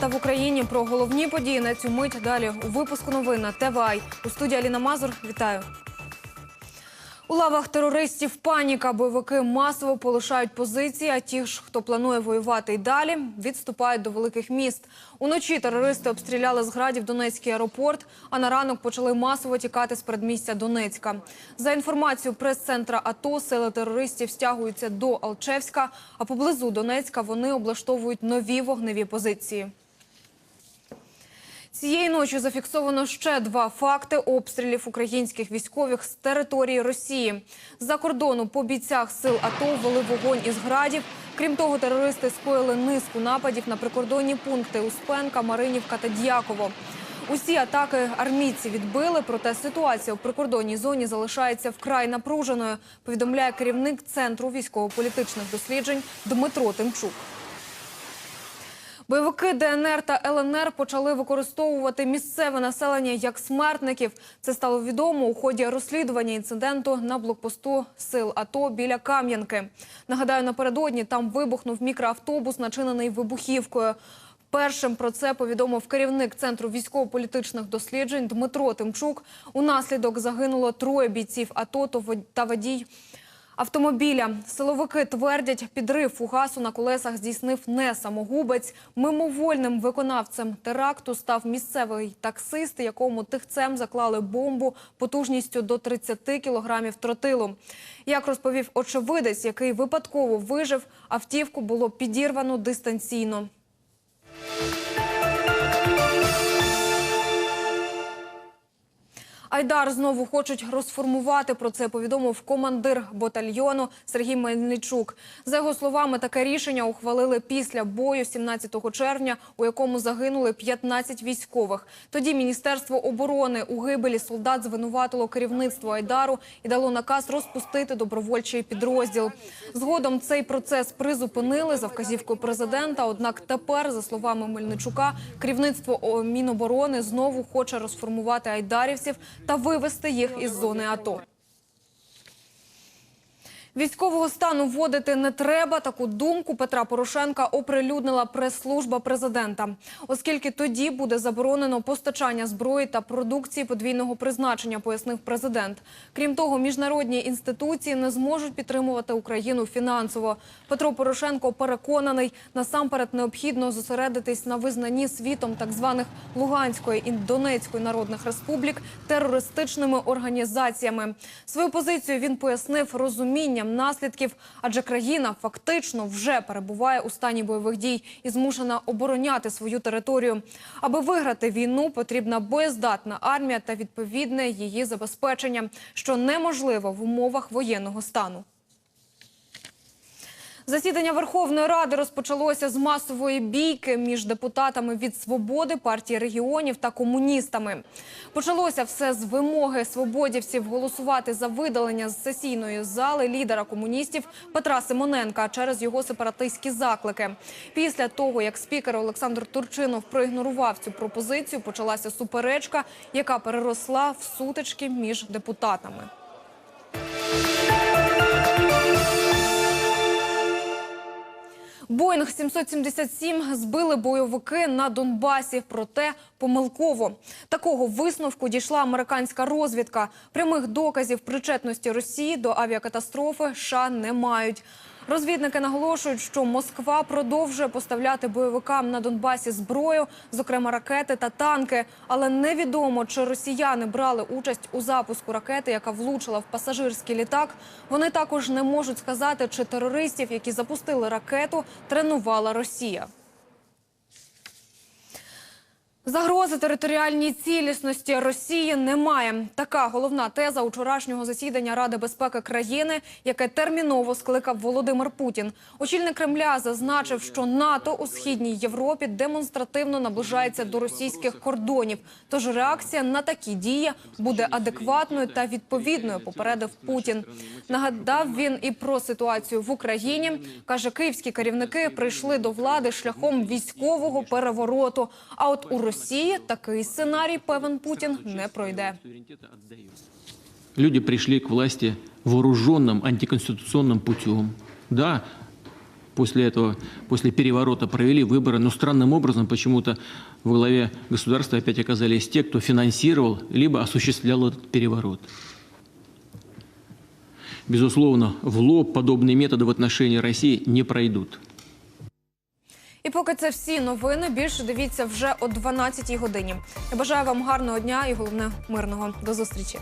та в Україні про головні події на цю мить далі у випуску новин на ТВАЙ. У студії Аліна Мазур. Вітаю. У лавах терористів паніка. Бойовики масово полишають позиції. А ті ж, хто планує воювати й далі, відступають до великих міст. Уночі терористи обстріляли з градів Донецький аеропорт. А на ранок почали масово тікати з передмістя Донецька. За інформацією прес-центра АТО, сили терористів стягуються до Алчевська. А поблизу Донецька вони облаштовують нові вогневі позиції. Цієї ночі зафіксовано ще два факти обстрілів українських військових з території Росії. З-за кордону по бійцях сил АТО ввели вогонь із градів. Крім того, терористи скоїли низку нападів на прикордонні пункти Успенка, Маринівка та Дяково. Усі атаки армійці відбили, проте ситуація у прикордонній зоні залишається вкрай напруженою. Повідомляє керівник центру військово-політичних досліджень Дмитро Тимчук. Бойовики ДНР та ЛНР почали використовувати місцеве населення як смертників. Це стало відомо у ході розслідування інциденту на блокпосту сил АТО біля Кам'янки. Нагадаю, напередодні там вибухнув мікроавтобус, начинений вибухівкою. Першим про це повідомив керівник центру військово-політичних досліджень Дмитро Тимчук. Унаслідок загинуло троє бійців АТО та водій автомобіля. Силовики твердять, підрив фугасу на колесах здійснив не самогубець. Мимовольним виконавцем теракту став місцевий таксист, якому тихцем заклали бомбу потужністю до 30 кілограмів тротилу. Як розповів очевидець, який випадково вижив, автівку було підірвано дистанційно. Айдар знову хочуть розформувати. Про це повідомив командир батальйону Сергій Мельничук. За його словами, таке рішення ухвалили після бою 17 червня, у якому загинули 15 військових. Тоді Міністерство оборони у гибелі солдат звинуватило керівництво Айдару і дало наказ розпустити добровольчий підрозділ. Згодом цей процес призупинили за вказівкою президента. Однак тепер, за словами Мельничука, керівництво Міноборони знову хоче розформувати айдарівців та вивести їх із зони АТО. Військового стану вводити не треба. Таку думку Петра Порошенка оприлюднила прес-служба президента, оскільки тоді буде заборонено постачання зброї та продукції подвійного призначення, пояснив президент. Крім того, міжнародні інституції не зможуть підтримувати Україну фінансово. Петро Порошенко переконаний, насамперед необхідно зосередитись на визнанні світом так званих Луганської і Донецької народних республік терористичними організаціями. Свою позицію він пояснив розумінням наслідків, адже країна фактично вже перебуває у стані бойових дій і змушена обороняти свою територію. Аби виграти війну, потрібна боєздатна армія та відповідне її забезпечення, що неможливо в умовах воєнного стану. Засідання Верховної Ради розпочалося з масової бійки між депутатами від свободи партії регіонів та комуністами. Почалося все з вимоги свободівців голосувати за видалення з сесійної зали лідера комуністів Петра Симоненка через його сепаратистські заклики. Після того, як спікер Олександр Турчинов проігнорував цю пропозицію, почалася суперечка, яка переросла в сутички між депутатами. Боїнг 777 збили бойовики на Донбасі, проте помилково. Такого висновку дійшла американська розвідка. Прямих доказів причетності Росії до авіакатастрофи США не мають. Розвідники наголошують, що Москва продовжує поставляти бойовикам на Донбасі зброю, зокрема ракети та танки. Але невідомо, чи росіяни брали участь у запуску ракети, яка влучила в пасажирський літак. Вони також не можуть сказати, чи терористів, які запустили ракету, тренувала Росія. Загрози територіальній цілісності Росії немає. Така головна теза вчорашнього засідання Ради безпеки країни, яке терміново скликав Володимир Путін. Очільник Кремля зазначив, що НАТО у східній Європі демонстративно наближається до російських кордонів. Тож реакція на такі дії буде адекватною та відповідною. Попередив Путін. Нагадав він і про ситуацію в Україні. каже, київські керівники прийшли до влади шляхом військового перевороту. А от у Росії такий сценарій, певен Путін, не пройде. Люди пришли к власти вооруженным антиконституционным путем. Да, после этого, после переворота провели выборы, но странным образом почему-то во главе государства опять оказались те, кто финансировал либо осуществлял этот переворот. Безусловно, в лоб подобные методы в отношении России не пройдут. І поки це всі новини, більше дивіться вже о 12-й годині. Я бажаю вам гарного дня і головне мирного. До зустрічі.